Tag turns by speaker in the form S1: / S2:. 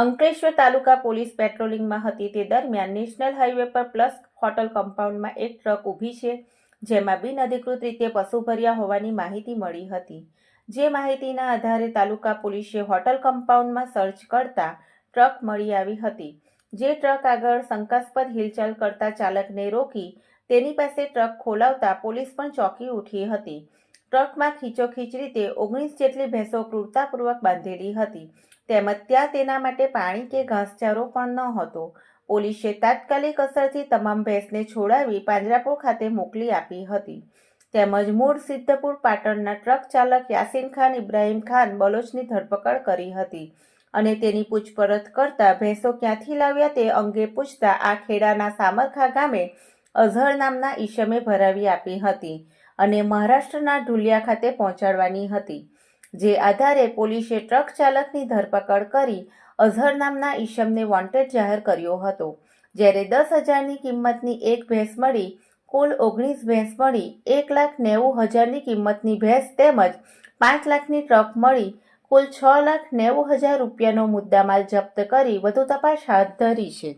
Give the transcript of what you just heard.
S1: અંકલેશ્વર તાલુકા police પેટ્રોલિંગમાં હતી. તે દરમિયાન નેશનલ હાઈવે પર પ્લસ હોટલ કમ્પાઉન્ડમાં એક ટ્રક ઊભી છે, જેમાં બિનઅધિકૃત રીતે પશુ ભર્યા હોવાની માહિતી મળી હતી. જે માહિતીના આધારે તાલુકા પોલીસે હોટલ કમ્પાઉન્ડમાં સર્ચ કરતા ટ્રક મળી આવી હતી. જે ટ્રક આગળ શંકાસ્પદ હિલચાલ કરતા ચાલકને રોકી તેની પાસે ટ્રક ખોલાવતા પોલીસ પણ ચોંકી ઉઠી હતી. ટ્રકમાં ખીચોખીચ રીતે ઓગણીસ જેટલી ભેંસો ક્રૂરતાપૂર્વક બાંધેલી હતી. તેમજ ત્યાં તેના માટે પાણી કે ઘાસચારો પણ ન હતો. પોલીસે તાત્કાલિક અસરથી તમામ ભેંસને છોડાવી પાંજરાપુર ખાતે મોકલી આપી હતી. તેમજ મૂળ સિદ્ધપુર પાટણના ટ્રક ચાલક યાસીન ખાન, ઇબ્રાહીમ ખાન બલોચની ધરપકડ કરી હતી અને તેની પૂછપરછ કરતા ભેંસો ક્યાંથી લાવ્યા તે અંગે પૂછતા આ ખેડાના સામરખા ગામે અઝહર નામના ઈશમે ભરાવી આપી હતી અને મહારાષ્ટ્રના ઢુલિયા ખાતે પહોંચાડવાની હતી. જે આધારે પોલીસે ટ્રક ચાલકની ધરપકડ કરી અઝહર નામના ઈશમને વોન્ટેડ જાહેર કર્યો હતો. જ્યારે દસ હજારની કિંમતની એક ભેંસ મળી, કુલ ઓગણીસ ભેંસ મળી, એક લાખ નેવું હજારની કિંમતની ભેંસ તેમજ પાંચ લાખની ટ્રક મળી, કુલ છ લાખ નેવું હજાર રૂપિયાનો મુદ્દામાલ જપ્ત કરી વધુ તપાસ હાથ ધરી છે.